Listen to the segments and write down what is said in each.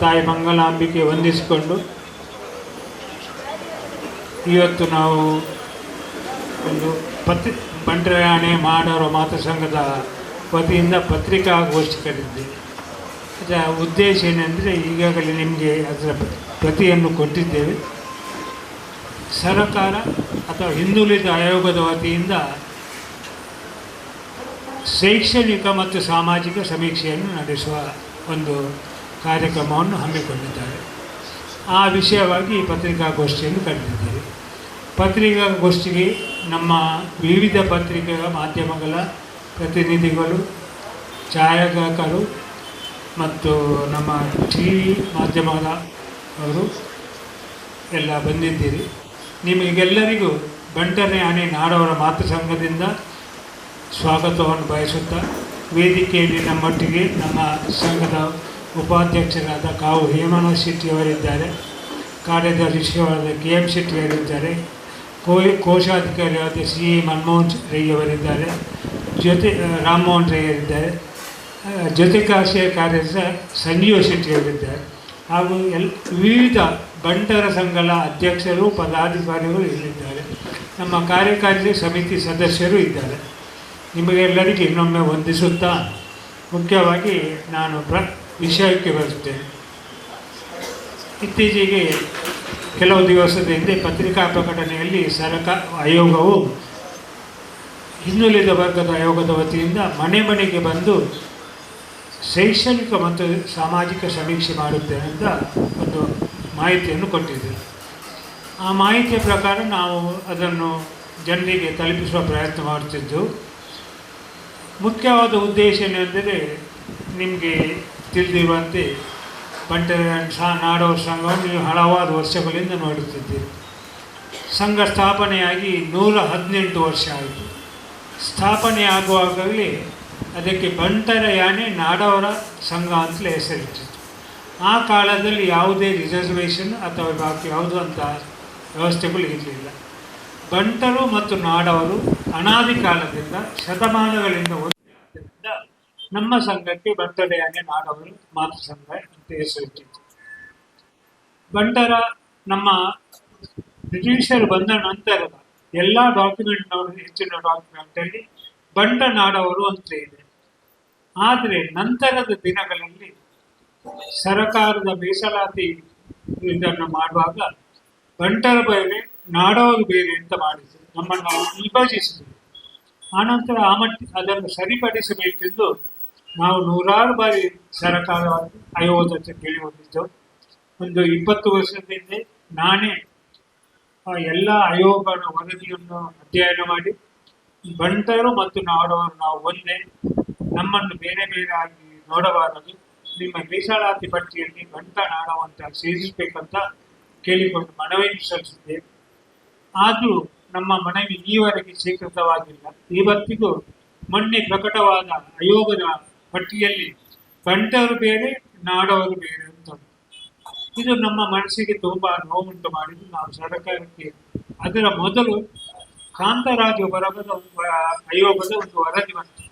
ತಾಯಿ ಮಂಗಲಾಂಬಿಕೆ ವಂದಿಸಿಕೊಂಡು ಇವತ್ತು ನಾವು ಒಂದು ಪತ್ರಿ ಬಂಟರಾಣೆ ಮಾಡೋರ ಮಾತೃಸಂಘದ ವತಿಯಿಂದ ಪತ್ರಿಕಾಗೋಷ್ಠಿ ಕರೆದಿದ್ದೇವೆ ಅದರ ಉದ್ದೇಶ ಏನೆಂದರೆ ಈಗಾಗಲೇ ನಿಮಗೆ ಅದರ ಪ್ರತಿಯನ್ನು ಕೊಟ್ಟಿದ್ದೇವೆ. ಸರಕಾರ ಅಥವಾ ಹಿಂದುಳಿದ ಆಯೋಗದ ವತಿಯಿಂದ ಶೈಕ್ಷಣಿಕ ಮತ್ತು ಸಾಮಾಜಿಕ ಸಮೀಕ್ಷೆಯನ್ನು ನಡೆಸುವ ಒಂದು ಕಾರ್ಯಕ್ರಮವನ್ನು ಹಮ್ಮಿಕೊಂಡಿದ್ದಾರೆ. ಆ ವಿಷಯವಾಗಿ ಪತ್ರಿಕಾಗೋಷ್ಠಿಯನ್ನು ಕರೆದಿದ್ದೇವೆ ಪತ್ರಿಕಾಗೋಷ್ಠಿಗೆ ನಮ್ಮ ವಿವಿಧ ಪತ್ರಿಕೆಗಳ ಮಾಧ್ಯಮಗಳ ಪ್ರತಿನಿಧಿಗಳು, ಛಾಯಾಗ್ರಾಹಕರು ಮತ್ತು ನಮ್ಮ ಟಿ ವಿ ಮಾಧ್ಯಮದ ಅವರು ಎಲ್ಲ ಬಂದಿದ್ದೀರಿ. ನಿಮಗೆಲ್ಲರಿಗೂ ಬಂಟನೆ ಆನೆ ನಾಡವರ ಮಾತೃ ಸಂಘದಿಂದ ಸ್ವಾಗತವನ್ನು ಬಯಸುತ್ತಾ ವೇದಿಕೆಯಲ್ಲಿ ನಮ್ಮೊಟ್ಟಿಗೆ ನಮ್ಮ ಸಂಘದ ಉಪಾಧ್ಯಕ್ಷರಾದ ಕಾವು ಹೇಮನ ಶೆಟ್ಟಿಯವರಿದ್ದಾರೆ. ಕಾರ್ಯದರ್ಶಿಯವರಾದ ಕೆ ಎಂ ಶೆಟ್ಟಿಯವರಿದ್ದಾರೆ. ಕೋ ಕೋಶಾಧಿಕಾರಿಯಾದ ಸಿ ಮನಮೋಹನ್ ರೈಯವರಿದ್ದಾರೆ ಜ್ಯೋತಿ ರಾಮಮೋಹನ್ ರೈಯವರಿದ್ದಾರೆ ಜ್ಯೋತಿಕಾಶಯ ಕಾರ್ಯದರ್ಶಿ ಸಂಜೀವ ಶೆಟ್ಟಿಯವರಿದ್ದಾರೆ. ಹಾಗೂ ಎಲ್, ವಿವಿಧ ಬಂಟರ ಸಂಘಗಳ ಅಧ್ಯಕ್ಷರು, ಪದಾಧಿಕಾರಿಗಳು ಇಲ್ಲಿದ್ದಾರೆ. ನಮ್ಮ ಕಾರ್ಯಕಾರಿ ಸಮಿತಿ ಸದಸ್ಯರು ಇದ್ದಾರೆ. ನಿಮಗೆಲ್ಲರಿಗೂ ಇನ್ನೊಮ್ಮೆ ವಂದಿಸುತ್ತಾ, ಮುಖ್ಯವಾಗಿ ನಾನು ಪ್ರ ವಿಷಯಕ್ಕೆ ಬರುತ್ತೆ. ಇತ್ತೀಚೆಗೆ ಕೆಲವು ದಿವಸದ ಹಿಂದೆ ಪತ್ರಿಕಾ ಪ್ರಕಟಣೆಯಲ್ಲಿ ಸರಕ ಆಯೋಗವು ಹಿಂದುಳಿದ ವರ್ಗದ ಆಯೋಗದ ವತಿಯಿಂದ ಮನೆ ಮನೆಗೆ ಬಂದು ಶೈಕ್ಷಣಿಕ ಮತ್ತು ಸಾಮಾಜಿಕ ಸಮೀಕ್ಷೆ ಮಾಡುತ್ತೇನೆ ಅಂತ ಒಂದು ಮಾಹಿತಿಯನ್ನು ಕೊಟ್ಟಿದೆ ಆ ಮಾಹಿತಿಯ ಪ್ರಕಾರ ನಾವು ಅದನ್ನು ಜನರಿಗೆ ತಲುಪಿಸುವ ಪ್ರಯತ್ನ ಮಾಡುತ್ತಿದ್ದು, ಮುಖ್ಯವಾದ ಉದ್ದೇಶ ಏನೆಂದರೆ ನಿಮಗೆ ತಿಳಿದಿರುವಂತೆ ಬಂಟರ ಸಹ ನಾಡೋರ ಸಂಘವನ್ನು ನೀವು ಹಲವಾರು ವರ್ಷಗಳಿಂದ ನೋಡುತ್ತಿದ್ದೀರಿ. ಸಂಘ ಸ್ಥಾಪನೆಯಾಗಿ ನೂರ ಹದಿನೆಂಟು ವರ್ಷ ಆಯಿತು. ಸ್ಥಾಪನೆ ಆಗುವಾಗಲೇ ಅದಕ್ಕೆ ಬಂಟರ ಯಾನೆ ನಾಡವರ ಸಂಘ ಅಂತಲೇ ಹೆಸರಿಟ್ಟಿತ್ತು ಆ ಕಾಲದಲ್ಲಿ ಯಾವುದೇ ರಿಸರ್ವೇಷನ್ ಅಥವಾ ಬಾಕಿ ಯಾವುದು ಅಂತ ವ್ಯವಸ್ಥೆಗಳು ಇರಲಿಲ್ಲ. ಬಂಟರು ಮತ್ತು ನಾಡವರು ಅನಾದಿ ಕಾಲದಿಂದ ಶತಮಾನಗಳಿಂದ ನಮ್ಮ ಸಂಘಕ್ಕೆ ಬಂಟಡೆಯನ್ನೇ ಮಾಡವರು ನಾಡವರು, ಮಾತೃ ಸಂಘ ಅಂತ ಹೆಸರಿಟ್ಟಿತ್ತು ಬಂಟರ ನಮ್ಮ ಬ್ರಿಟಿಷರು ಬಂದ ನಂತರದ ಎಲ್ಲ ಡಾಕ್ಯುಮೆಂಟ್ನವರು ಹೆಚ್ಚಿನ ಡಾಕ್ಯುಮೆಂಟಲ್ಲಿ ಬಂಟ ನಾಡವರು ಅಂತ ಇದೆ. ಆದರೆ ನಂತರದ ದಿನಗಳಲ್ಲಿ ಸರಕಾರದ ಮೀಸಲಾತಿ ಇದನ್ನು ಮಾಡುವಾಗ ಬಂಟರ ಬೇರೆ, ನಾಡವರು ಬೇರೆ ಅಂತ ಮಾಡಿದ್ರು. ನಮ್ಮನ್ನು ವಿಭಜಿಸಿದರು. ಆನಂತರ ಆ ಮಟ್ಟ ಅದನ್ನು ಸರಿಪಡಿಸಬೇಕೆಂದು ನಾವು ನೂರಾರು ಬಾರಿ ಸರಕಾರ ಆಯೋಗದ ಕೇಳಿ ಬಂದಿದ್ದು ಒಂದು ಇಪ್ಪತ್ತು ವರ್ಷದ ಹಿಂದೆ ನಾನೇ ಎಲ್ಲ ಆಯೋಗಗಳ ವರದಿಯನ್ನು ಅಧ್ಯಯನ ಮಾಡಿ ಬಂಟರು ಮತ್ತು ನಾಡವರು ನಾವು ಒಂದೇ, ನಮ್ಮನ್ನು ಬೇರೆ ಬೇರೆ ಆಗಿ ನೋಡಬಾರದು. ನಿಮ್ಮ ಮೀಸಲಾತಿ ಪಟ್ಟಿಯಲ್ಲಿ ಬಂಟ ನಾಡವಂತ ಸೇರಿಸಬೇಕಂತ ಕೇಳಿಕೊಂಡು ಮನವಿ ಸಲ್ಲಿಸಿದ್ದೆ. ಆದರೂ ನಮ್ಮ ಮನವಿ ಈವರೆಗೆ ಸ್ವೀಕೃತವಾಗಿಲ್ಲ. ಇವತ್ತಿಗೂ ಮೊನ್ನೆ ಪ್ರಕಟವಾದ ಆಯೋಗದ ಪಟ್ಟಿಯಲ್ಲಿ ಬಂಟರು ಬೇರೆ, ನಾಡವರು ಬೇರೆ ಅಂತ. ಇದು ನಮ್ಮ ಮನಸ್ಸಿಗೆ ತುಂಬಾ ನೋವುಂಟು ಮಾಡಿದ್ದು. ನಾವು ಸರ್ಕಾರಕ್ಕೆ ಅದರ ಮೊದಲು ಕಾಂತರಾಜು ಬರಬದ ಆಯೋಗದ ಒಂದು ವರದಿ ಬಂತು.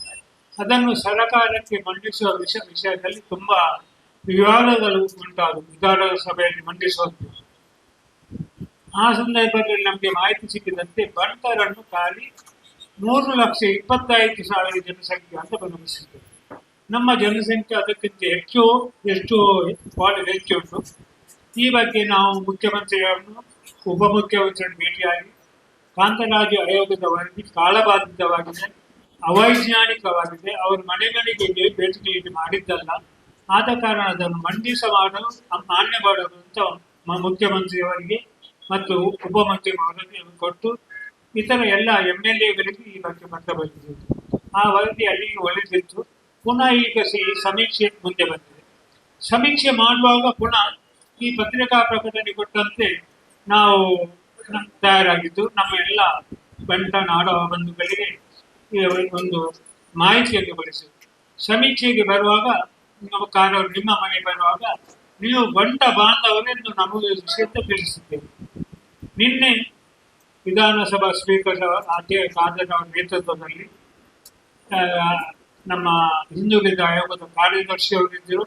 ಅದನ್ನು ಸರ್ಕಾರಕ್ಕೆ ಮಂಡಿಸುವ ವಿಷಯ ವಿಷಯದಲ್ಲಿ ತುಂಬಾ ವಿವಾದಗಳು ಉಂಟಾದವು. ವಿಧಾನಸಭೆಯಲ್ಲಿ ಮಂಡಿಸುವಂತೆ. ಆ ಸಂದರ್ಭದಲ್ಲಿ ನಮಗೆ ಮಾಹಿತಿ ಸಿಕ್ಕಿದಂತೆ ಬಂಟರನ್ನು ಖಾಲಿ ಮೂರು ಲಕ್ಷ ಇಪ್ಪತ್ತೈದು ಸಾವಿರ ಜನಸಂಖ್ಯೆ ಅಂತ ಗಮನಿಸಿದ್ದೇವೆ ನಮ್ಮ ಜನಸಂಖ್ಯೆ ಅದಕ್ಕಿಂತ ಹೆಚ್ಚು, ಎಷ್ಟು ಬಹಳ ಹೆಚ್ಚು ಉಂಟು. ಈ ಬಗ್ಗೆ ನಾವು ಮುಖ್ಯಮಂತ್ರಿಗಳನ್ನು ಉಪಮುಖ್ಯಮಂತ್ರಿಯನ್ನು ಭೇಟಿಯಾಗಿ ಕಾಂತರಾಜು ಆಯೋಗದ ಕಾಲಬಾಧಿತವಾಗಿದೆ ಅವೈಜ್ಞಾನಿಕವಾಗಿದೆ, ಅವರು ಮನೆ ಮನೆಗೆ ಭೇಟಿ ನೀಡಿ ಮಾಡಿದ್ದಲ್ಲ. ಆದ ಕಾರಣ ಅದನ್ನು ಮಂಡಿಸ ಮಾಡಲು ಮಾನ್ಯ ಮಾಡಲು ಅಂತ ಮುಖ್ಯಮಂತ್ರಿಯವರಿಗೆ ಮತ್ತು ಉಪಮುಖ್ಯಮಂತ್ರಿ ಕೊಟ್ಟು, ಇತರ ಎಲ್ಲ ಎಂ ಎಲ್ ಎಗಳಿಗೆ ಈ ಬಗ್ಗೆ ಪತ್ರ ಬರೆದಿದ್ದು. ಆ ವರದಿ ಅಲ್ಲಿಗೆ ಒಳ್ಳೆದಿತ್ತು. ಪುನಃ ಈಗ ಸಮೀಕ್ಷೆ ಮುಂದೆ ಬಂದಿದೆ. ಸಮೀಕ್ಷೆ ಮಾಡುವಾಗ ಪುನಃ ಈ ಪತ್ರಿಕಾ ಪ್ರಕಟಣೆ ಕೊಟ್ಟಂತೆ ನಾವು ತಯಾರಾಗಿದ್ದು, ನಮ್ಮ ಎಲ್ಲ ಬಂಟ ನಾಡ ಬಂಧುಗಳಿಗೆ ಒಂದು ಮಾಹಿತಿಯನ್ನು ಕೊಡಿಸಿ ಸಮೀಕ್ಷೆಗೆ ಬರುವಾಗ ನಮ್ಮ ಕಾರವರು ನಿಮ್ಮ ಮನೆ ಬರುವಾಗ ನೀವು ಬಂಟ ಬಾಂಧವರೆಂದು ನಮಗೆ ವಿಷಯ ತಿಳಿಸಿದ್ದೇವೆ. ನಿನ್ನೆ ವಿಧಾನಸಭಾ ಸ್ಪೀಕರ್ ಅಧ್ಯಕ್ಷ ಖಾದರ್ ಅವರ ನೇತೃತ್ವದಲ್ಲಿ ನಮ್ಮ ಹಿಂದುಳಿದ ಆಯೋಗದ ಕಾರ್ಯದರ್ಶಿ ಅವರಿದ್ದರು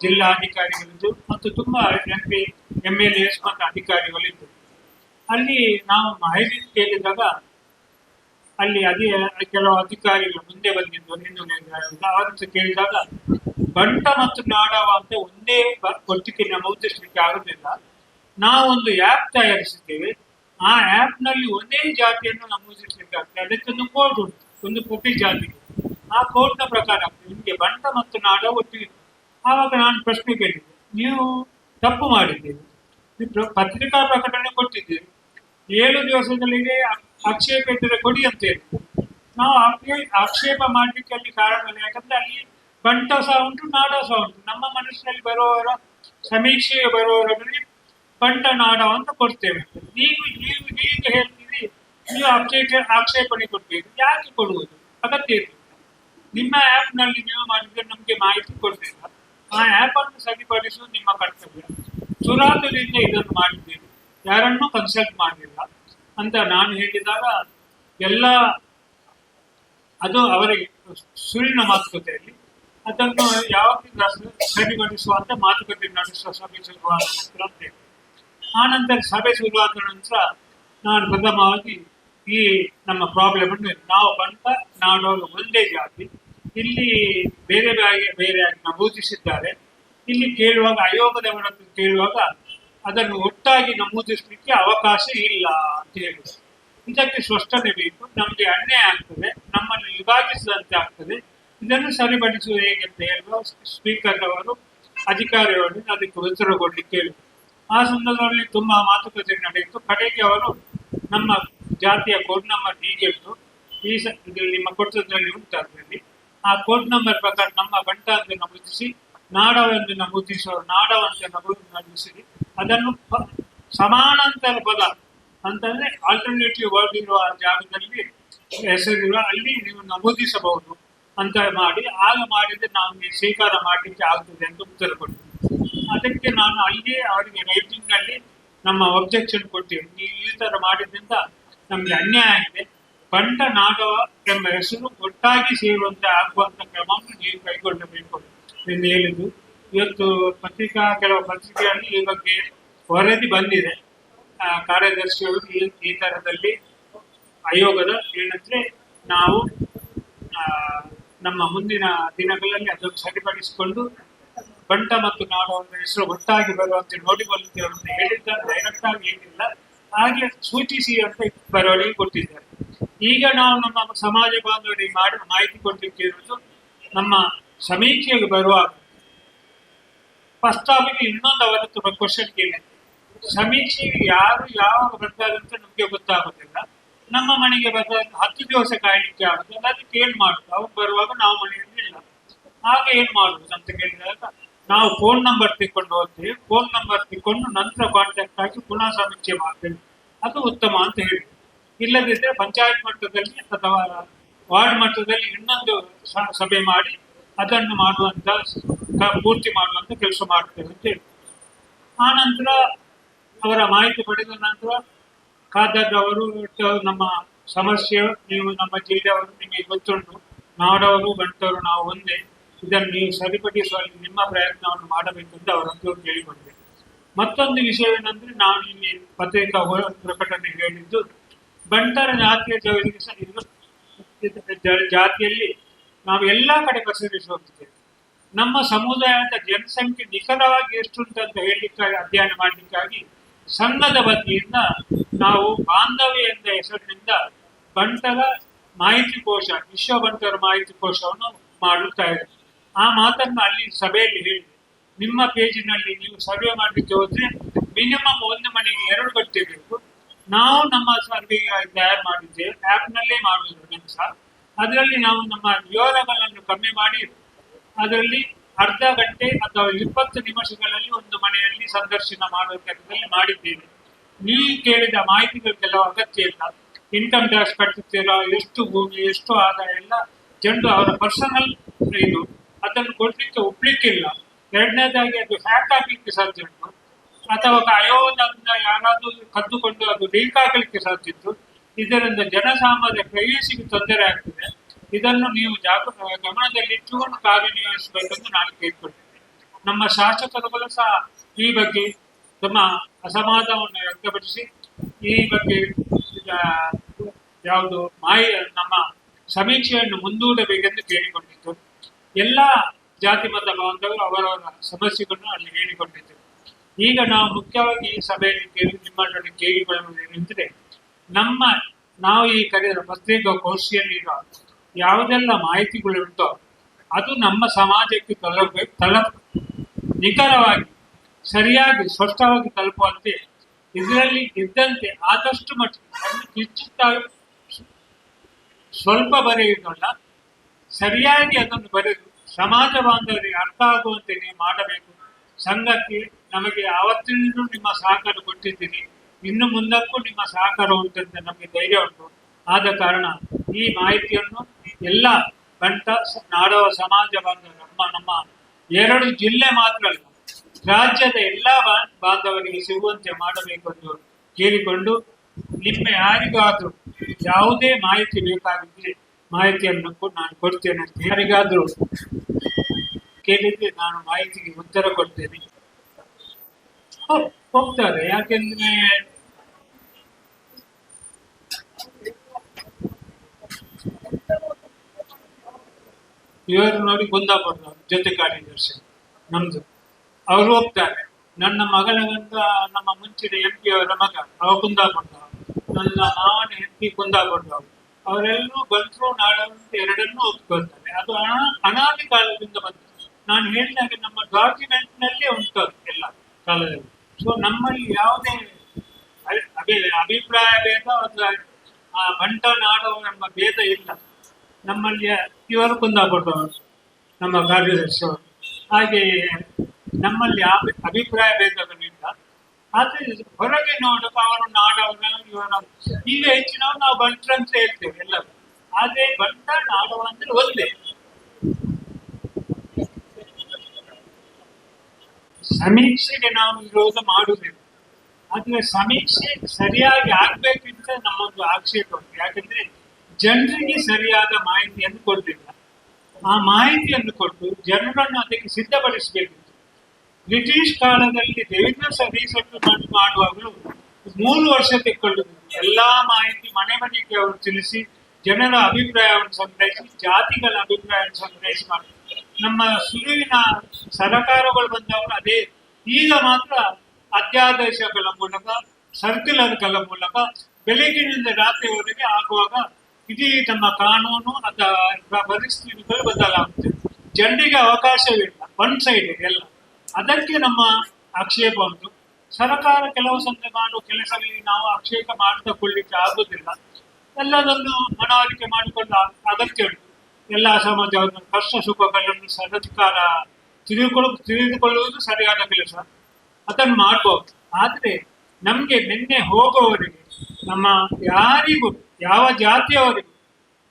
ಜಿಲ್ಲಾಧಿಕಾರಿಗಳಿದ್ದು ಮತ್ತು ತುಂಬ M P M L S ಮತ್ತು ಅಧಿಕಾರಿಗಳಿದ್ದರು. ಅಲ್ಲಿ ನಾವು ಮಾಹಿತಿ ಕೇಳಿದಾಗ ಅಲ್ಲಿ ಅದೇ ಕೆಲವು ಅಧಿಕಾರಿಗಳು ಮುಂದೆ ಬಂದಿದ್ದು ಆಯೋಗದ. ಅವತ್ತು ಕೇಳಿದಾಗ ಬಂಟ ಮತ್ತು ನಾಡವ ಅಂತ ಒಂದೇ ಒಟ್ಟಿಗೆ ನಮೂದಿಸಲಿಕ್ಕೆ ಆಗುದಿಲ್ಲ. ನಾವೊಂದು ಆ್ಯಪ್ ತಯಾರಿಸಿದ್ದೇವೆ. ಆ ಆ್ಯಪ್ನಲ್ಲಿ ಒಂದೇ ಜಾತಿಯನ್ನು ನಮೂದಿಸಲಿಕ್ಕೆ ಆಗ್ತದೆ ಅದಕ್ಕೊಂದು ಕೋಡ್ ಉಂಟು, ಒಂದು ಪ್ರತಿ ಜಾತಿಗೆ. ಆ ಕೋರ್ಟ್ನ ಪ್ರಕಾರ ನಿಮಗೆ ಬಂಟ ಮತ್ತು ನಾಡ ಒಟ್ಟಿಗೆ ಆವಾಗ ನಾನು ಪ್ರಶ್ನೆ ಕೇಳಿದ್ದೆ ನೀವು ತಪ್ಪು ಮಾಡಿದ್ದೀರಿ. ಪತ್ರಿಕಾ ಪ್ರಕಟಣೆ ಕೊಟ್ಟಿದ್ದೀರಿ. ಏಳು ದಿವಸಗಳಿಗೆ ಆಕ್ಷೇಪ ಇದ್ದರೆ ಕೊಡಿ ಅಂತ ಹೇಳಿದ್ರು. ನಾವು ಆಕ್ಷೇ- ಆಕ್ಷೇಪ ಮಾಡಲಿಕ್ಕೆ ಅಲ್ಲಿ ಕಾರಣವಿಲ್ಲ ಯಾಕಂದ್ರೆ ಅಲ್ಲಿ ಬಂಟ ಸಹ ಉಂಟು, ನಾಡ ಸಹ ಉಂಟು. ನಮ್ಮ ಮನಸ್ಸಿನಲ್ಲಿ ಬರುವವರ ಸಮೀಕ್ಷೆಗೆ ಬರುವವರಲ್ಲಿ ಬಂಟ, ನಾಡ ಅಂತ ಕೊಡ್ತೇವೆ. ನೀವು ನೀವು ಹೀಗೆ ಹೇಳ್ತೀರಿ, ನೀವು ಆಕ್ಷೇಪ ಆಕ್ಷೇಪಣೆ ಕೊಡ್ತೀರಿ. ಯಾಕೆ ಕೊಡುವುದು? ಅಗತ್ಯ ಇಲ್ಲ ನಿಮ್ಮ ಆ್ಯಪ್ನಲ್ಲಿ ನೀವು ಮಾಡಿದ್ರೆ ನಮಗೆ ಮಾಹಿತಿ ಕೊಡ್ತೀರ ಆ ಆ್ಯಪ್ ಅನ್ನು ಸರಿಪಡಿಸುವುದು ನಿಮ್ಮ ಕರ್ತವ್ಯ. ಸುರಾತದಿಂದ ಇದನ್ನು ಮಾಡಿದ್ದೀರಿ. ಯಾರನ್ನೂ ಕನ್ಸಲ್ಟ್ ಮಾಡಿಲ್ಲ ಅಂತ ನಾನು ಹೇಳಿದಾಗ ಎಲ್ಲ ಅದು ಅವರಿಗೆ ಸುಳ್ಳಿನ ಮಾತುಕತೆಯಲ್ಲಿ ಅದನ್ನು ಯಾವಾಗ ಸರಿಪಡಿಸುವಂತ ಮಾತುಕತೆ ನಡೆಸುವ ಸಭೆ ಶುರುವಾದ ನಂತರ. ಆ ನಂತರ ಸಭೆ ಶುರುವಾದ ನಂತರ ನಾನು ಪ್ರಥಮವಾಗಿ ಈ ನಮ್ಮ ಪ್ರಾಬ್ಲಮ್ ಅನ್ನು ನಾವು ಬಂತ ನಾಡೋರು ಒಂದೇ ಜಾತಿ. ಇಲ್ಲಿ ಬೇರೆ ಬೇರೆ ಬೇರೆಯಾಗಿ ನಮೂದಿಸಿದ್ದಾರೆ. ಇಲ್ಲಿ ಕೇಳುವಾಗ ಆಯೋಗದವರನ್ನು ಕೇಳುವಾಗ ಅದನ್ನು ಒಟ್ಟಾಗಿ ನಮೂದಿಸಲಿಕ್ಕೆ ಅವಕಾಶ ಇಲ್ಲ ಅಂತ ಹೇಳಿದ್ರು ಇದಕ್ಕೆ ಸ್ಪಷ್ಟನೆ ಬೇಕು, ನಮಗೆ ಅನ್ಯಾಯ ಆಗ್ತದೆ, ನಮ್ಮನ್ನು ವಿಭಾಗಿಸಿದಂತೆ ಆಗ್ತದೆ. ಇದನ್ನು ಸರಿಪಡಿಸುವುದು ಹೇಗೆ ಅಂತ ಹೇಳುವ ಸ್ಪೀಕರ್ ಅವರು ಅಧಿಕಾರಿಗಳು ಅದಕ್ಕೆ ಉತ್ತರಗೊಳ್ಳಿ ಕೇಳಿ ಆ ಸಂದರ್ಭದಲ್ಲಿ ತುಂಬಾ ಮಾತುಕತೆ ನಡೆಯಿತು. ಕಡೆಗೆ ಅವರು ನಮ್ಮ ಜಾತಿಯ ಕೋಡ್ ನಂಬರ್ ಹೀಗೆ ಉಂಟು ಈ ನಿಮ್ಮ ಕೊಟ್ಟದ್ರಲ್ಲಿ ಉಂಟು ಅದರಲ್ಲಿ. ಆ ಕೋರ್ಟ್ ನಂಬರ್ ಪ್ರಕಾರ ನಮ್ಮ ಬಂಟ ಅಂತ ನಮೂದಿಸಿ ನಾಡವೆಂದು ನಮೂದಿಸುವ ನಮೂ ನಮೂದಿಸಿ ಅದನ್ನು ಸಮಾನಾಂತರ ಪದ ಅಂತಂದ್ರೆ ಆಲ್ಟರ್ನೇಟಿವ್ ವರ್ಡ್ ಇರುವ ಜಾಗದಲ್ಲಿ ಹೆಸರಿರುವ, ಅಲ್ಲಿ ನೀವು ನಮೂದಿಸಬಹುದು ಅಂತ ಮಾಡಿ ಆಗ ಮಾಡಿದ್ರೆ ನೀವು ಸ್ವೀಕಾರ ಮಾಡಲಿಕ್ಕೆ ಆಗ್ತದೆ ಅಂತ ಉತ್ತರ ಕೊಟ್ಟು ಅದಕ್ಕೆ ನಾನು ಅಲ್ಲಿಯೇ ಅವರಿಗೆ ರೈಟಿಂಗ್ನಲ್ಲಿ ನಮ್ಮ ಒಬ್ಜೆಕ್ಷನ್ ಕೊಟ್ಟಿವಿ ನೀವು ಈ ತರ ಮಾಡಿದ್ರಿಂದ ನಮ್ಗೆ ಅನ್ಯಾಯ ಆಗಿದೆ. ಬಂಟ ಎಂಬ ಹೆಸರು ಒಟ್ಟಾಗಿ ಸೇರುವಂತೆ ಆಗುವಂತ ಕ್ರಮವನ್ನು ನೀವು ಕೈಗೊಳ್ಳಬೇಕು. ಎಂದು ಹೇಳಿದ್ದು, ಇವತ್ತು ಪತ್ರಿಕಾ ಕೆಲವು ಪತ್ರಿಕೆಯಲ್ಲಿ ಈ ಬಗ್ಗೆ ವರದಿ ಬಂದಿದೆ. ಈ ಈ ತರದಲ್ಲಿ ಆಯೋಗದ ಏನಂದ್ರೆ ನಾವು ನಮ್ಮ ಮುಂದಿನ ದಿನಗಳಲ್ಲಿ ಅದನ್ನು ಸರಿಪಡಿಸಿಕೊಂಡು ಬಂಟ ಮತ್ತು ನಾಡವರ ಹೆಸರು ಒಟ್ಟಾಗಿ ಬರುವಂತೆ ನೋಡಿಕೊಳ್ಳುತ್ತೇವೆ ಅಂತ ಹೇಳಿದ್ದ ಡೈರೆಕ್ಟ್ ಆಗಿ ಏನಿಲ್ಲ. ಹಾಗೆ ಸೂಚಿಸಿ ಅಂತ ಬರವಣಿಗೆ ಕೊಟ್ಟಿದ್ದಾರೆ. ಈಗ ನಾವು ನಮ್ಮ ಸಮಾಜ ಬಾಂಧವರಿಗೆ ಮಾಡಿ, ಮಾಹಿತಿ ಕೊಟ್ಟಿರುವುದು ನಮ್ಮ ಸಮೀಕ್ಷೆಗೆ ಬರುವಾಗ ಫಸ್ಟ್ ಆಫ್ ಇನ್ನೊಂದು ಅವತ್ತು ಕ್ವಶನ್ ಕೇಳಿ. ಸಮೀಕ್ಷೆಗೆ ಯಾರು ಯಾವಾಗ ಅಂತ ನಮಗೆ ಗೊತ್ತಾಗೋದಿಲ್ಲ. ನಮ್ಮ ಮನೆಗೆ ಬರ್ತಾರೆ ಹತ್ತು ದಿವಸ ಕಾಯ್ಲಿಕ್ಕೆ ಆಗುದಿಲ್ಲ. ಅದಕ್ಕೆ ಏನ್ ಮಾಡುದು? ಅವ್ರು ಬರುವಾಗ ನಾವು ಮನೆಯಲ್ಲಿ ಇಲ್ಲ. ಹಾಗೆ ಏನ್ ಮಾಡುದು ಅಂತ ಕೇಳಿದಾಗ ನಾವು ಫೋನ್ ನಂಬರ್ ತಿಕ್ಕೊಂಡು ಹೋಗ್ತೇವೆ. ಫೋನ್ ನಂಬರ್ ತಿಳ್ಕೊಂಡು ನಂತರ ಕಾಂಟ್ಯಾಕ್ಟ್ ಆಗಿ ಪುನಃ ಸಮೀಕ್ಷೆ ಮಾಡ್ತೇವೆ. ಅದು ಉತ್ತಮ ಅಂತ ಹೇಳಿ ಇಲ್ಲದಿದ್ದರೆ ಪಂಚಾಯತ್ ಮಟ್ಟದಲ್ಲಿ ಅಥವಾ ವಾರ್ಡ್ ಮಟ್ಟದಲ್ಲಿ ಇನ್ನೊಂದು ಸಭೆ ಮಾಡಿ ಅದನ್ನು ಮಾಡುವಂತ ಪೂರ್ತಿ ಮಾಡುವಂತ ಕೆಲಸ ಮಾಡ್ತೇವೆ ಅಂತ ಹೇಳಿ ಆ ನಂತರ ಅವರ ಮಾಹಿತಿ ಪಡೆದ ನಂತರ ಖಾದರ್ ಅವರು ನಮ್ಮ ಸಮಸ್ಯೆ, ನೀವು ನಮ್ಮ ಜಿಲ್ಲೆಯವರು ನಿಮಗೆ ಗೊತ್ತುಂಟು. ನಾಡವರು ಬಂಟವರು ನಾವು ಒಂದೇ. ಇದನ್ನು ನೀವು ಸರಿಪಡಿಸುವಲ್ಲಿ ನಿಮ್ಮ ಪ್ರಯತ್ನವನ್ನು ಮಾಡಬೇಕೆಂದು ಅವರೊಂದು ಕೇಳಿಕೊಂಡೆ. ಮತ್ತೊಂದು ವಿಷಯವೇನೆಂದ್ರೆ ನಾನು ಇಲ್ಲಿ ಪತ್ರಿಕಾ ಪ್ರಕಟಣೆ ಹೇಳಿದ್ದು ಬಂಟರ ಜಾತಿಯ ಜಾತಿಯಲ್ಲಿ ನಾವು ಎಲ್ಲಾ ಕಡೆ ಪಸರಿಸಿ ನಮ್ಮ ಸಮುದಾಯದ ಜನಸಂಖ್ಯೆ ನಿಖರವಾಗಿ ಎಷ್ಟುಂಟು ಅಂತ ಹೇಳಲಿಕ್ಕಾಗಿ ಅಧ್ಯಯನ ಮಾಡಲಿಕ್ಕಾಗಿ ಸಂಘದ ವತಿಯಿಂದ ನಾವು ಬಾಂಧವ್ಯ ಎಂಬ ಹೆಸರಿನಿಂದ ಬಂಟರ ಮಾಹಿತಿ ಕೋಶ, ವಿಶ್ವ ಬಂಟರ ಮಾಹಿತಿ ಕೋಶವನ್ನು ಮಾಡುತ್ತಾ ಇದೆ ಆ ಮಾತನ್ನು ಅಲ್ಲಿ ಸಭೆಯಲ್ಲಿ ಹೇಳಿ ನಿಮ್ಮ ಪೇಜಿನಲ್ಲಿ ನೀವು ಸರ್ವೆ ಮಾಡಲಿಕ್ಕೆ ಹೋದ್ರೆ ಮಿನಿಮಮ್ ಒಂದು ಮನೆಗೆ ಎರಡು ಗಂಟೆ ಬೇಕು. ನಾವು ನಮ್ಮ ಸರ್ವೆ ತಯಾರು ಮಾಡಿದ್ದೇವೆ ಆ್ಯಪ್ನಲ್ಲೇ ಮಾಡುವುದು ಕೆಲಸ ಅದರಲ್ಲಿ ನಾವು ನಮ್ಮ ವಿವರಗಳನ್ನು ಕಮ್ಮಿ ಮಾಡಿ, ಅದರಲ್ಲಿ ಅರ್ಧ ಗಂಟೆ ಅಥವಾ ಇಪ್ಪತ್ತು ನಿಮಿಷಗಳಲ್ಲಿ ಒಂದು ಮನೆಯಲ್ಲಿ ಸಂದರ್ಶನ ಮಾಡುವ ಕೆಲಸದಲ್ಲಿ ಮಾಡಿದ್ದೇವೆ ನೀವು ಕೇಳಿದ ಮಾಹಿತಿಗಳು ಕೆಲವು ಅಗತ್ಯ ಇಲ್ಲ. ಇನ್ಕಮ್ ಟ್ಯಾಕ್ಸ್ ಕಟ್ಟುತ್ತೀರಾ ಎಷ್ಟು ಭೂಮಿ, ಎಷ್ಟು ಆದಾಯ ಎಲ್ಲ ಜನರು ಅವರ ಪರ್ಸನಲ್ ಇದು. ಅದನ್ನು ಕೊಡ್ಲಿಕ್ಕೆ ಒಪ್ಲಿಕ್ಕಿಲ್ಲ. ಎರಡನೇದಾಗಿ ಅದು ಹ್ಯಾಕ್ ಆಗ್ಲಿಕ್ಕೆ ಸಾಧ್ಯ ಉಂಟು. ಅಥವಾ ಅಯೋಧ್ಯದಿಂದ ಯಾರಾದರೂ ಕದ್ದುಕೊಂಡು ಅದು ಲೀಕ್ ಆಗಲಿಕ್ಕೆ ಸಾಧ್ಯ ಇತ್ತು ಇದರಿಂದ ಜನಸಾಮಾನ್ಯ ಪ್ರವೇಶಿಗೆ ತೊಂದರೆ ಆಗ್ತದೆ. ಇದನ್ನು ನೀವು ಜಾಗ ಗಮನದಲ್ಲಿಟ್ಟುಕೊಂಡು ಕಾರ್ಯನಿರ್ವಹಿಸಬೇಕೆಂದು ನಾನು ಕೇಳ್ಕೊಳ್ತೇನೆ. ನಮ್ಮ ಶಾಸಕರುಗಳು ಸಹ ಈ ಬಗ್ಗೆ ತಮ್ಮ ಅಸಮಾಧಾನವನ್ನು ವ್ಯಕ್ತಪಡಿಸಿ, ಈ ಬಗ್ಗೆ ಯಾವುದು ಮಾಯ, ನಮ್ಮ ಸಮೀಕ್ಷೆಯನ್ನು ಮುಂದೂಡಬೇಕೆಂದು ಕೇಳಿಕೊಂಡಿತ್ತು ಎಲ್ಲ ಜಾತಿ ಮತ ಬಾಂಧವರು ಅವರವರ ಸಮಸ್ಯೆಗಳನ್ನು ಅಲ್ಲಿ ಹೇಳಿಕೊಂಡಿದ್ದರು ಈಗ ನಾವು ಮುಖ್ಯವಾಗಿ ಈ ಸಭೆಯಲ್ಲಿ ಕೇಳಿ ನಿಮ್ಮಲ್ಲಿ ಕೇಳಿಕೊಳ್ಳುವುದೇನೆಂದರೆ ನಮ್ಮ, ನಾವು ಈ ಕರೆದ ಪತ್ರಿಕಾಗೋಷ್ಠಿಯಲ್ಲಿರುವ ಯಾವುದೆಲ್ಲ ಮಾಹಿತಿಗಳುಂಟೋ ಅದು ನಮ್ಮ ಸಮಾಜಕ್ಕೆ ತಲುಪಬೇಕು ತಲುಪ, ನಿಖರವಾಗಿ, ಸರಿಯಾಗಿ ಸ್ಪಷ್ಟವಾಗಿ ತಲುಪುವಂತೆ ಇದರಲ್ಲಿ ಇದ್ದಂತೆ ಆದಷ್ಟು ಮಟ್ಟಿಗೆ ಸ್ವಲ್ಪ ಬರೆಯುವುದಲ್ಲ, ಸರಿಯಾಗಿ ಅದನ್ನು ಬರೆದು ಸಮಾಜ ಬಾಂಧವರಿಗೆ ಅರ್ಥ ಆಗುವಂತೆ ಮಾಡಬೇಕು, ಸಂಘಕ್ಕೆ ನಮಗೆ ಯಾವತ್ತಿಂದಲೂ ನಿಮ್ಮ ಸಹಕಾರ ಕೊಟ್ಟಿದ್ದೀರಿ ಇನ್ನು ಮುಂದಕ್ಕೂ ನಿಮ್ಮ ಸಹಕಾರ ಉಂಟಂತೆ ನಮಗೆ ಧೈರ್ಯ ಉಂಟು. ಆದ ಕಾರಣ ಈ ಮಾಹಿತಿಯನ್ನು ಎಲ್ಲ ಬಂಟ ನಾಡವ ಸಮಾಜ ಬಾಂಧವರು ನಮ್ಮ ನಮ್ಮ ಎರಡು ಜಿಲ್ಲೆ ಮಾತ್ರ ಅಲ್ಲ, ರಾಜ್ಯದ ಎಲ್ಲ ಬಾಂಧವರಿಗೆ ಸಿಗುವಂತೆ ಮಾಡಬೇಕೆಂದು ಕೇಳಿಕೊಂಡು ನಿಮ್ಮ ಯಾರಿಗಾದ್ರೂ ಯಾವುದೇ ಮಾಹಿತಿ ಬೇಕಾಗಿದ್ರೆ ಮಾಹಿತಿಯನ್ನು ನಾನು ಕೊಡ್ತೇನೆ ಯಾರಿಗಾದರೂ ಕೇಳಿದ್ರೆ ನಾನು ಮಾಹಿತಿಗೆ ಉತ್ತರ ಕೊಡ್ತೇನೆ. ಹೋಗ್ತಾರೆ. ಯಾಕೆಂದ್ರೆ ಇವರು ನೋಡಿ ಕುಂದಾಪುರ ಜೊತೆ ಕಾರ್ಯದರ್ಶಿ ನಮ್ದು. ಅವ್ರು ಹೋಗ್ತಾರೆ. ನನ್ನ ಮಗಳ ಗಂಡ ನಮ್ಮ ಮುಂಚಿನ ಎಂ ಪಿ ಅವರ ಮಗ, ಅವ ಕುಂದಾಪುರ ನನ್ನ ನಾಡ ಎಂ ಪಿ ಕುಂದಾಪುರದವರು ಅವರೆಲ್ಲರೂ ಬಂದ್ರು ನಾಡಂತ ಎರಡನ್ನೂ ಒಪ್ಕೊಳ್ತಾರೆ. ಅದು ಅನಾ- ಅನಾದಿ ಕಾಲದಿಂದ ಬಂತು. ನಾನು ಹೇಳಿದಾಗ ನಮ್ಮ ಡಾಕ್ಯುಮೆಂಟ್ನಲ್ಲಿ ಉಂಟು ಎಲ್ಲ ಕಾಲದಲ್ಲಿ. ಸೊ ನಮ್ಮಲ್ಲಿ ಯಾವುದೇ ಅಭಿ- ಅಭಿ- ಅಭಿಪ್ರಾಯ ಭೇದ ಅಥವಾ, ಆ, ಬಂಟ, ನಾಡು ನಮ್ಮ ಭೇದ ಇಲ್ಲ. ನಮ್ಮಲ್ಲಿ ಇವರು ಕುಂದಾಪಟ್ಟವರು ನಮ್ಮ ಕಾರ್ಯದರ್ಶಿಯವರು ಹಾಗೆ ನಮ್ಮಲ್ಲಿ ಅಭಿ- ಅಭಿಪ್ರಾಯ ಭೇದಗಳಿಲ್ಲ ಆದ್ರೆ ಹೊರಗೆ ನೋಡುವ ಅವರು ನಾಡವನ ಇವರ ಈಗ ಹೆಚ್ಚಿನವ್ರು ನಾವು ಬಂಟ್ರ ಅಂತ ಹೇಳ್ತೇವೆ ಎಲ್ಲರೂ. ಆದ್ರೆ ಬಂಟ ನಾಡವ ಅಂದ್ರೆ ಒಂದೇ ಸಮೀಕ್ಷೆಗೆ ನಾವು ವಿರೋಧ ಮಾಡುವುದಿಲ್ಲ. ಆದ್ರೆ ಸಮೀಕ್ಷೆ ಸರಿಯಾಗಿ ಆಗ್ಬೇಕಿಂತ ನಮ್ಮೊಂದು ಆಕ್ಷೇಪ ಉಂಟು. ಯಾಕಂದ್ರೆ ಜನರಿಗೆ ಸರಿಯಾದ ಮಾಹಿತಿಯನ್ನು ಕೊಡಲಿಲ್ಲ ಆ ಮಾಹಿತಿಯನ್ನು ಕೊಟ್ಟು ಜನರನ್ನು ಅದಕ್ಕೆ ಸಿದ್ಧಪಡಿಸಬೇಕಿತ್ತು ಬ್ರಿಟಿಷ್ ಕಾಲದಲ್ಲಿ ದೇವೇಂದ್ರ ರಿಸರ್ಚ್ ಮಾಡಿ ಮಾಡುವಾಗಲೂ ಮೂರು ವರ್ಷ ತೆಕ್ಕೊಳ್ಳುವುದು. ಎಲ್ಲಾ ಮಾಹಿತಿ ಮನೆ ಮನೆಗೆ ಅವರು ತಿಳಿಸಿ, ಜನರ ಅಭಿಪ್ರಾಯವನ್ನು ಸಂಗ್ರಹಿಸಿ, ಜಾತಿಗಳ ಅಭಿಪ್ರಾಯವನ್ನು ಸಂಗ್ರಹಿಸಿ ಮಾಡ್ತಾರೆ. ನಮ್ಮ ಸುರುವಿನ ಸರಕಾರಗಳು ಬಂದವರು ಅದೇ. ಈಗ ಮಾತ್ರ ಅಧ್ಯಾದೇಶಗಳ ಮೂಲಕ ಸರ್ಕ್ಯುಲರ್ಗಳ ಮೂಲಕ ಬೆಳಗಿನಿಂದ ರಾತ್ರಿವರೆಗೆ ಆಗುವಾಗ ಇಡೀ ನಮ್ಮ ಕಾನೂನು ಅಥವಾ ಪರಿಸ್ಥಿತಿಗಳು ಬದಲಾಗುತ್ತೆ. ಜನರಿಗೆ ಅವಕಾಶವಿಲ್ಲ ಒನ್ ಸೈಡ್ ಎಲ್ಲ. ಅದಕ್ಕೆ ನಮ್ಮ ಆಕ್ಷೇಪ ಉಂಟು. ಸರ್ಕಾರ ಕೆಲವು ಸಂತೆ ಮಾಡುವ ಕೆಲಸಗಳಿಗೆ ನಾವು ಆಕ್ಷೇಪ ಮಾಡಿಕೊಳ್ಳಿಕ್ಕೆ ಆಗುದಿಲ್ಲ. ಎಲ್ಲದನ್ನು ಮನವರಿಕೆ ಮಾಡಿಕೊಳ್ಳ ಅಗತ್ಯ ಉಂಟು ಎಲ್ಲ ಸಮಾಜವನ್ನು ಕಷ್ಟ ಸುಖಗಳನ್ನು ಸರ್ಕಾರ ತಿಳಿದುಕೊಳ್ಳ, ತಿಳಿದುಕೊಳ್ಳುವುದು ಸರಿಯಾದ ಕೆಲಸ. ಅದನ್ನು ಮಾಡ್ಬೋದು. ಆದ್ರೆ ನಮ್ಗೆ ನಿನ್ನೆ ಹೋಗುವವರಿಗೆ ನಮ್ಮ ಯಾರಿಗೂ, ಯಾವ ಜಾತಿಯವರಿಗೂ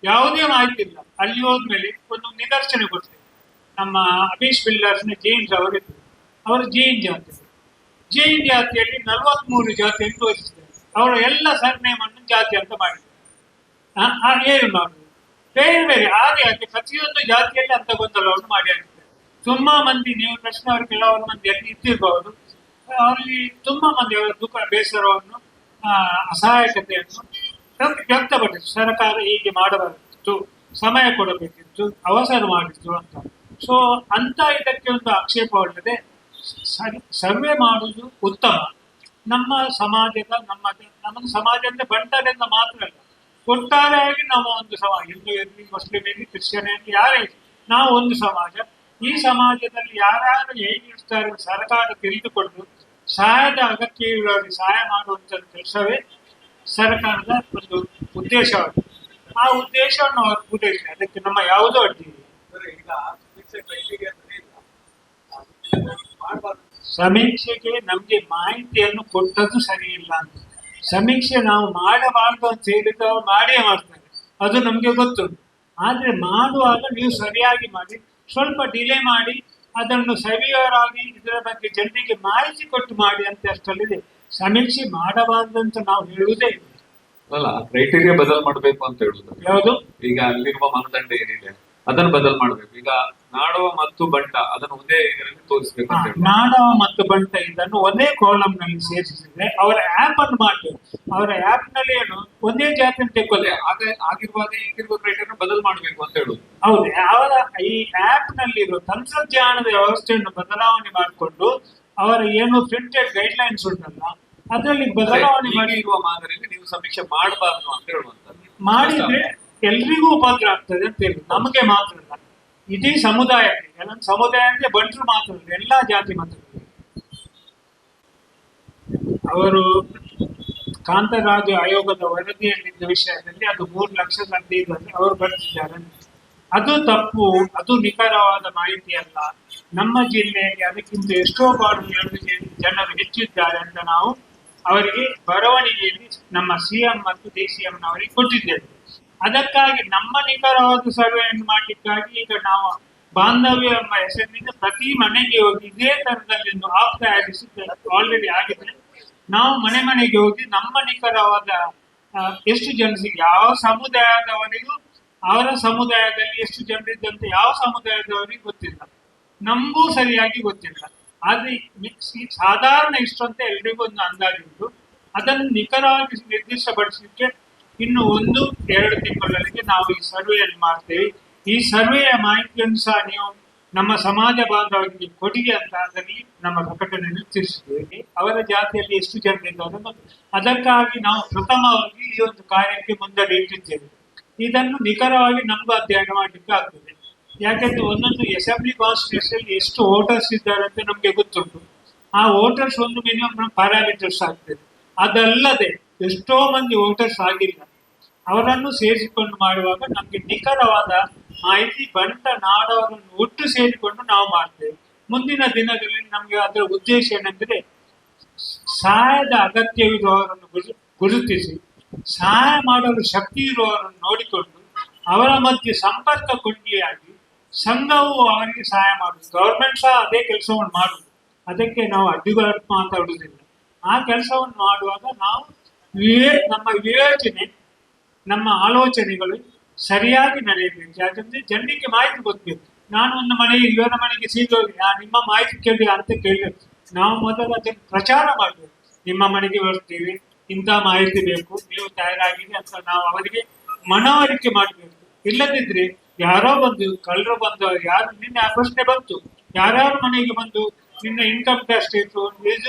ಯಾವುದೇ ಮಾಹಿತಿ ಇಲ್ಲ ಅಲ್ಲಿ ಹೋದ್ಮೇಲೆ ಒಂದು ನಿದರ್ಶನ ಕೊಡ್ತೇವೆ ನಮ್ಮ ಅಬೀಶ್ ಬಿಲ್ಡರ್ಸ್ನ ಜೈನ್ಸ್ ಅವರಿದ್ದರು ಅವರು ಜೈನ್ ಜಾತಿ. ಜೈನ್ ಜಾತಿಯಲ್ಲಿ ನಲವತ್ಮೂರು ಜಾತಿಯನ್ನು ತೋರಿಸಿದ್ದಾರೆ ಅವರ ಎಲ್ಲ ಸರ್ನೇಮನ್ನು ಜಾತಿ ಅಂತ ಮಾಡಿದ್ದಾರೆ. ಏನು ಮಾಡುದು ಬೇರೆ ಬೇರೆ ಹಾಗೆ ಯಾಕೆ ಪ್ರತಿಯೊಂದು ಜಾತಿಯಲ್ಲಿ ಅಂತ ಗೊಂದಲವನ್ನು ಮಾಡಿ ಹಾಕಿದ್ದಾರೆ ತುಂಬಾ ಮಂದಿ, ನೀವು ಪ್ರಶ್ನೆ ಅವರು ಕೆಲವೊಂದು ಮಂದಿ ಅಲ್ಲಿ ಇದ್ದಿರಬಹುದು ಅವರಲ್ಲಿ ತುಂಬಾ ಮಂದಿ ಅವರ ದುಃಖ ಬೇಸರವನ್ನು ಅಸಹಾಯಕತೆಯನ್ನು ವ್ಯಕ್ತ- ವ್ಯಕ್ತಪಡಿಸಿತು ಸರ್ಕಾರ ಹೀಗೆ ಮಾಡಬಾರದಿತ್ತು, ಸಮಯ ಕೊಡಬೇಕಿತ್ತು, ಅವಸರ ಮಾಡಿತ್ತು ಅಂತ. ಸೊ ಅಂತ ಇದಕ್ಕೆ ಒಂದು ಆಕ್ಷೇಪ ಒಳ್ಳೆದೆ ಸರಿ, ಸರ್ವೆ ಮಾಡುವುದು ಉತ್ತಮ. ನಮ್ಮ ಸಮಾಜದ, ನಮ್ಮ ನಮ್ಮ ಸಮಾಜ ಅಂದ್ರೆ ಬಂಟರಿಂದ ಮಾತ್ರ ಅಲ್ಲ. ಒಟ್ಟಾರೆಯಾಗಿ ನಾವು ಒಂದು ಸಮಾಜ, ಹಿಂದೂ ಇರಲಿ ಮುಸ್ಲಿಂ ಇರಲಿ ಕ್ರಿಶ್ಚಿಯನ್ ಇರಲಿ ಯಾರೇ ನಾವು ಒಂದು ಸಮಾಜ. ಈ ಸಮಾಜದಲ್ಲಿ ಯಾರ್ಯಾರು ಹೇಗಿರ್ತಾರೆ ಸರ್ಕಾರ ತಿಳಿದುಕೊಂಡು ಸಹಾಯದ ಅಗತ್ಯ ಇರುವವರಿಗೆ ಸಹಾಯ ಮಾಡುವಂತ ಕೆಲಸವೇ ಸರ್ಕಾರದ ಒಂದು ಉದ್ದೇಶವಾಗಿದೆ. ಆ ಉದ್ದೇಶವನ್ನು ಅವರು ಪೂರೈಸಿ ಅದಕ್ಕೆ ನಮ್ಮ ಯಾವುದೋ ಅಡ್ಡಿ ಇಲ್ಲ. ಸಮೀಕ್ಷೆಗೆ ನಮ್ಗೆ ಮಾಹಿತಿಯನ್ನು ಕೊಟ್ಟದ್ದು ಸರಿ ಇಲ್ಲ ಅಂತ. ಸಮೀಕ್ಷೆ ನಾವು ಮಾಡಬಾರ್ದು ಅಂತ ಹೇಳಿದ್ರೆ ಅವ್ರು ಮಾಡಿಯೇ ಮಾಡ್ತಾರೆ. ಅದು ನಮ್ಗೆ ಗೊತ್ತು. ಆದ್ರೆ ಮಾಡುವಾಗ ನೀವು ಸರಿಯಾಗಿ ಮಾಡಿ ಸ್ವಲ್ಪ ಡಿಲೇ ಮಾಡಿ ಅದನ್ನು ಸರಿಯಾಗಿ ಇದರ ಬಗ್ಗೆ ಜನರಿಗೆ ಮಾಹಿತಿ ಕೊಟ್ಟು ಮಾಡಿ ಅಂತ ಅಷ್ಟಲ್ಲಿದೆ ಸಮೀಕ್ಷೆ ಮಾಡಬಾರ್ದು ಅಂತ ನಾವು ಹೇಳುವುದೇ ಇಲ್ಲ. ಅಲ್ಲ ಕ್ರೈಟೀರಿಯಾ ಬದಲ್ ಮಾಡಬೇಕು ಅಂತ ಹೇಳುದು. ಯಾವುದು? ಈಗ ಅಲ್ಲಿರುವ ಮಾನದಂಡ ಏನಿದೆ? ಅದನ್ನು ಬದಲ್ ಮಾಡ್ಬೇಕು. ಈಗ ನಾಡವ ಮತ್ತು ಬಂಟ ಅದನ್ನು ಒಂದೇ ಇದರಲ್ಲಿ ತೋರಿಸ್ಬೇಕು ಅಂತ ಹೇಳಿ. ನಾಡವ ಮತ್ತು ಬಂಟ ಇದನ್ನು ಒಂದೇ ಕಾಲಮ್ನಲ್ಲಿ ಸೇರಿಸಿದ್ರೆ ಅವರ ಆಪ್ ಅನ್ನು ಮಾಡಬೇಕು. ಅವರ ಆಪ್ನಲ್ಲಿ ಏನು ಒಂದೇ ಜಾತಿ ಅದೇ ತೆಕ್ಕೊಳ್ಳಿ. ಆಗ ಆಗಿರುವಾಗ ಈಗಿರುವ ಕ್ರೈಟೇರಿಯಾ ಬದಲು ಮಾಡಬೇಕು ಅಂತ ಹೇಳುದು. ಹೌದು. ಅವರ ಈ ಆಪ್ ನಲ್ಲಿರೋ ತಂತ್ರಜ್ಞಾನದ ವ್ಯವಸ್ಥೆಯನ್ನು ಬದಲಾವಣೆ ಮಾಡಿಕೊಂಡು ಅವರ ಏನು ಪ್ರಿಂಟೆಡ್ ಗೈಡ್ ಲೈನ್ಸ್ ಉಂಟಲ್ಲ ಅದರಲ್ಲಿ ಬದಲಾವಣೆ ಮಾಡಿರುವ ಮಾಡಿ ಇರುವ ಮಾದರಿಯಲ್ಲಿ ನೀವು ಸಮೀಕ್ಷೆ ಮಾಡಬಾರ್ದು ಅಂತ ಹೇಳುವಂತದ್ದು ಮಾಡಿದ್ರೆ ಎಲ್ರಿಗೂ ಉಪದ್ರ ಆಗ್ತದೆ ಅಂತ ಹೇಳಿ. ನಮಗೆ ಮಾತ್ರ ಅಲ್ಲ. ಇಡೀ ಸಮುದಾಯಕ್ಕೆ, ಎಲ್ಲ ಸಮುದಾಯ ಅಂದ್ರೆ ಬಂಟರು ಮಾತ್ರ ಅಲ್ಲ. ಎಲ್ಲಾ ಜಾತಿ ಮತಗಳು. ಅವರು ಕಾಂತರಾಜ ಆಯೋಗದ ವರದಿಯಲ್ಲಿದ್ದ ವಿಷಯದಲ್ಲಿ ಅದು ಮೂರು ಲಕ್ಷ ತಂದಿ ಅವರು ಬರ್ತಿದ್ದಾರೆ ಅದು ತಪ್ಪು, ಅದು ನಿಖರವಾದ ಮಾಹಿತಿ ಅಲ್ಲ. ನಮ್ಮ ಜಿಲ್ಲೆಯಲ್ಲಿ ಅದಕ್ಕಿಂತ ಎಷ್ಟೋ ಜನ- ಜನರು ಹೆಚ್ಚಿದ್ದಾರೆ ಅಂತ ನಾವು ಅವರಿಗೆ ಬರವಣಿಗೆಯಲ್ಲಿ ನಮ್ಮ ಸಿಎಂ ಮತ್ತು ಡಿ ಸಿ ಅವರಿಗೆ ಕೊಟ್ಟಿದ್ದೇವೆ. ಅದಕ್ಕಾಗಿ ನಮ್ಮ ನಿಖರವಾದ ಸರ್ವೆಯನ್ನು ಮಾಡಲಿಕ್ಕಾಗಿ ಈಗ ನಾವು ಬಾಂಧವ್ಯ ಎಂಬ ಹೆಸರಿನಿಂದ ಪ್ರತಿ ಮನೆಗೆ ಹೋಗಿ ಇದೇ ತರದಲ್ಲಿ ಆಫ್ ಆಲ್ರೆಡಿ ಆಗಿದೆ. ನಾವು ಮನೆ ಮನೆಗೆ ಹೋಗಿ ನಮ್ಮ ನಿಖರವಾದ ಎಷ್ಟು ಜನರಿಗೆ, ಯಾವ ಸಮುದಾಯದವರಿಗೂ, ಅವರ ಸಮುದಾಯದಲ್ಲಿ ಎಷ್ಟು ಜನರಿದ್ದಂತೆ ಯಾವ ಸಮುದಾಯದವರಿಗೆ ಗೊತ್ತಿಲ್ಲ. ನಮಗೂ ಸರಿಯಾಗಿ ಗೊತ್ತಿಲ್ಲ. ಆದ್ರೆ ಸಾಧಾರಣ ಇಷ್ಟು ಅಂತ ಎಲ್ರಿಗೂ ಒಂದು ಅಂದಾಜು ಅದನ್ನು ನಿಖರವಾಗಿ ನಿರ್ದಿಷ್ಟಪಡಿಸಲಿಕ್ಕೆ ಇನ್ನು ಒಂದು ಎರಡು ತಿಂಗಳಲ್ಲಿ ನಾವು ಈ ಸರ್ವೆಯನ್ನು ಮಾಡ್ತೇವೆ. ಈ ಸರ್ವೆಯ ಮಾಹಿತಿಯನ್ನು ಸಹ ನೀವು ನಮ್ಮ ಸಮಾಜ ಬಾಂಧವರಿಗೆ ಕೊಡುಗೆ ಅಂತ ಅದರಲ್ಲಿ ನಮ್ಮ ಪ್ರಕಟಣೆಯನ್ನು ತಿಳಿಸಿದ್ದೇವೆ. ಅವರ ಜಾತಿಯಲ್ಲಿ ಎಷ್ಟು ಜನರಿದ್ದಾರೆ ಅದಕ್ಕಾಗಿ ನಾವು ಪ್ರಥಮವಾಗಿ ಈ ಒಂದು ಕಾರ್ಯಕ್ಕೆ ಮುಂದಡಿ ಇಟ್ಟಿದ್ದೇವೆ. ಇದನ್ನು ನಿಖರವಾಗಿ ನಮಗೂ ಅಧ್ಯಯನ ಮಾಡಲಿಕ್ಕೆ ಆಗ್ತದೆ. ಯಾಕೆಂದ್ರೆ ಒಂದೊಂದು ಅಸೆಂಬ್ಲಿ ಕಾನ್ಸ್ಟಿಟ್ಯೂಷನ್ ಎಷ್ಟು ವೋಟರ್ಸ್ ಇದ್ದಾರೆ ಅಂತ ನಮಗೆ ಗೊತ್ತುಂಟು. ಆ ವೋಟರ್ಸ್ ಒಂದು ಮಿನಿಮಮ್ ಪ್ಯಾರಾಮೀಟರ್ಸ್ ಆಗ್ತದೆ. ಅದಲ್ಲದೆ ಎಷ್ಟೋ ಮಂದಿ ವೋಟರ್ಸ್ ಆಗಿಲ್ಲ. ಅವರನ್ನು ಸೇರಿಸಿಕೊಂಡು ಮಾಡುವಾಗ ನಮಗೆ ನಿಖರವಾದ ಮಾಹಿತಿ ಬಂಟ ನಾಡವರನ್ನು ಒಟ್ಟು ಸೇರಿಕೊಂಡು ನಾವು ಮಾಡ್ತೇವೆ. ಮುಂದಿನ ದಿನಗಳಲ್ಲಿ ನಮಗೆ ಅದರ ಉದ್ದೇಶ ಏನೆಂದರೆ, ಸಹಾಯದ ಅಗತ್ಯವಿರುವವರನ್ನು ಗುರು- ಗುರುತಿಸಿ, ಸಹಾಯ ಮಾಡಲು ಶಕ್ತಿ ಇರುವವರನ್ನು ನೋಡಿಕೊಂಡು, ಅವರ ಮಧ್ಯೆ ಸಂಪರ್ಕ ಕೊಂಡಿಯಾಗಿ ಸಂಘವು ಅವರಿಗೆ ಸಹಾಯ ಮಾಡುದು ಗವರ್ಮೆಂಟ್ ಸಹ ಅದೇ ಕೆಲಸವನ್ನು ಮಾಡುವುದು. ಅದಕ್ಕೆ ನಾವು ಅಡ್ಡಿಗಳು ಮಾತಾಡುವುದಿಲ್ಲ ಆ ಕೆಲಸವನ್ನು ಮಾಡುವಾಗ ನಾವು ನಮ್ಮ ವಿವೇಚನೆ ನಮ್ಮ ಆಲೋಚನೆಗಳು ಸರಿಯಾಗಿ ನಡೆಯಬೇಕು ಯಾಕಂದ್ರೆ ಜನರಿಗೆ ಮಾಹಿತಿ ಗೊತ್ತಬೇಕು ನಾನು ಒಂದು ಮನೆ ಇವರ ಮನೆಗೆ ಸೀದೋಗಿ ನಿಮ್ಮ ಮಾಹಿತಿ ಕೇಳಿ ಅಂತ ಕೇಳಬೇಕು ನಾವು ಮೊದಲು ಅದನ್ನು ಪ್ರಚಾರ ಮಾಡಬೇಕು ನಿಮ್ಮ ಮನೆಗೆ ಬರ್ತೀವಿ ಇಂಥ ಮಾಹಿತಿ ಬೇಕು, ನೀವು ತಯಾರಾಗಿದೆ ಅಂತ ನಾವು ಅವರಿಗೆ ಮನವರಿಕೆ ಮಾಡಬೇಕು. ಇಲ್ಲದಿದ್ರೆ ಯಾರೋ ಬಂದು, ಕಳ್ಳರು ಬಂದು, ಯಾರು, ನಿನ್ನೆ ಆ ಪ್ರಶ್ನೆ ಬಂತು. ಯಾರ್ಯಾರ ಮನೆಗೆ ಬಂದು, ನಿನ್ನ ಇನ್ಕಮ್ ಟ್ಯಾಕ್ಸ್ ಇತ್ತು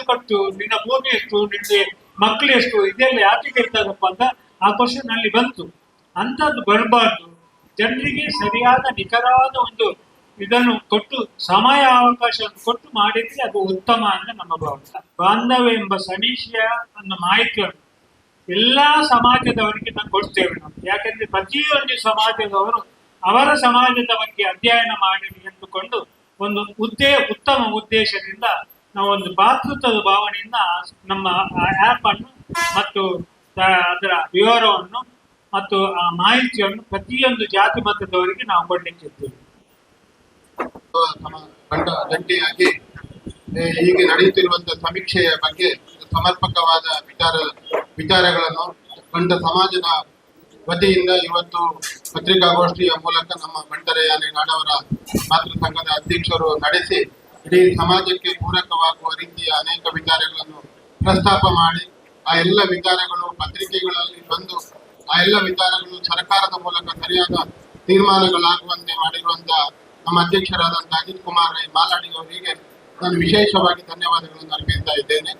ಕಟ್ಟು ನಿನ್ನ ಭೂಮಿ ಇತ್ತು ನಿನ್ನೆ ಮಕ್ಕಳು ಎಷ್ಟು ಇದೆಲ್ಲ ಯಾಕೆ ಕೇಳ್ತಾರಪ್ಪ ಅಂತ ಆ ಕ್ವಶನ್ ಅಲ್ಲಿ ಬಂತು. ಅಂಥದ್ದು ಬರಬಾರ್ದು. ಜನರಿಗೆ ಸರಿಯಾದ ನಿಖರವಾದ ಒಂದು ಇದನ್ನು ಕೊಟ್ಟು, ಸಮಯ ಅವಕಾಶವನ್ನು ಕೊಟ್ಟು ಮಾಡಿದ್ರೆ ಅದು ಉತ್ತಮ ಅಂತ ನಮ್ಮ ಭಾವನೆ. ಬಾಂಧವ್ಯ ಎಂಬ ಸಮೀಕ್ಷೆಯ ಒಂದು ಮಾಹಿತಿಯನ್ನು ಎಲ್ಲಾ ಸಮಾಜದವರಿಗೆ ನಾವು ಕೊಡ್ತೇವೆ ನಾವು. ಯಾಕಂದ್ರೆ ಪ್ರತಿಯೊಂದು ಸಮಾಜದವರು ಅವರ ಸಮಾಜದ ಬಗ್ಗೆ ಅಧ್ಯಯನ ಮಾಡಿ ಎಂದುಕೊಂಡು ಒಂದು ಉದ್ದೇ ಉತ್ತಮ ಉದ್ದೇಶದಿಂದ ನಾವು ಒಂದು ಭಾತೃತ್ವದ ಭಾವನೆಯಿಂದ ನಮ್ಮ ಆ್ಯಪ್ ಅನ್ನು ಮತ್ತು ಅದರ ವಿವರವನ್ನು ಮತ್ತು ಆ ಮಾಹಿತಿಯನ್ನು ಪ್ರತಿಯೊಂದು ಜಾತಿ ಮತದವರಿಗೆ ನಾವು ಜಂಟಿಯಾಗಿ ಏ, ಈಗ ನಡೆಯುತ್ತಿರುವಂತಹ ಸಮೀಕ್ಷೆಯ ಬಗ್ಗೆ ಸಮರ್ಪಕವಾದ ವಿಚಾರ ವಿಚಾರಗಳನ್ನು ಬಂಟ ಸಮಾಜದ ವತಿಯಿಂದ ಇವತ್ತು ಪತ್ರಿಕಾಗೋಷ್ಠಿಯ ಮೂಲಕ ನಮ್ಮ ಬಂಟರ ಯಾನೆ ನಾಡವರ ಮಾತೃ ಸಂಘದ ಅಧ್ಯಕ್ಷರು ನಡೆಸಿ ಇಡೀ ಸಮಾಜಕ್ಕೆ ಪೂರಕವಾಗುವ ರೀತಿಯ ಅನೇಕ ವಿಚಾರಗಳನ್ನು ಪ್ರಸ್ತಾಪ ಮಾಡಿ, ಆ ಎಲ್ಲ ವಿಚಾರಗಳು ಪತ್ರಿಕೆಗಳಲ್ಲಿ ಬಂದು, ಆ ಎಲ್ಲ ವಿಚಾರಗಳು ಸರ್ಕಾರದ ಮೂಲಕ ಸರಿಯಾದ ತೀರ್ಮಾನಗಳಾಗುವಂತೆ ಮಾಡಿರುವಂತಹ ನಮ್ಮ ಅಧ್ಯಕ್ಷರಾದಂತಹ ಅಜಿತ್ ಕುಮಾರ್ ರೈ ಮಾಲಾಡಿ ಅವರಿಗೆ ನಾನು ವಿಶೇಷವಾಗಿ ಧನ್ಯವಾದಗಳನ್ನು ಅರ್ಪಿಸ್ತಾ ಇದ್ದೇನೆ.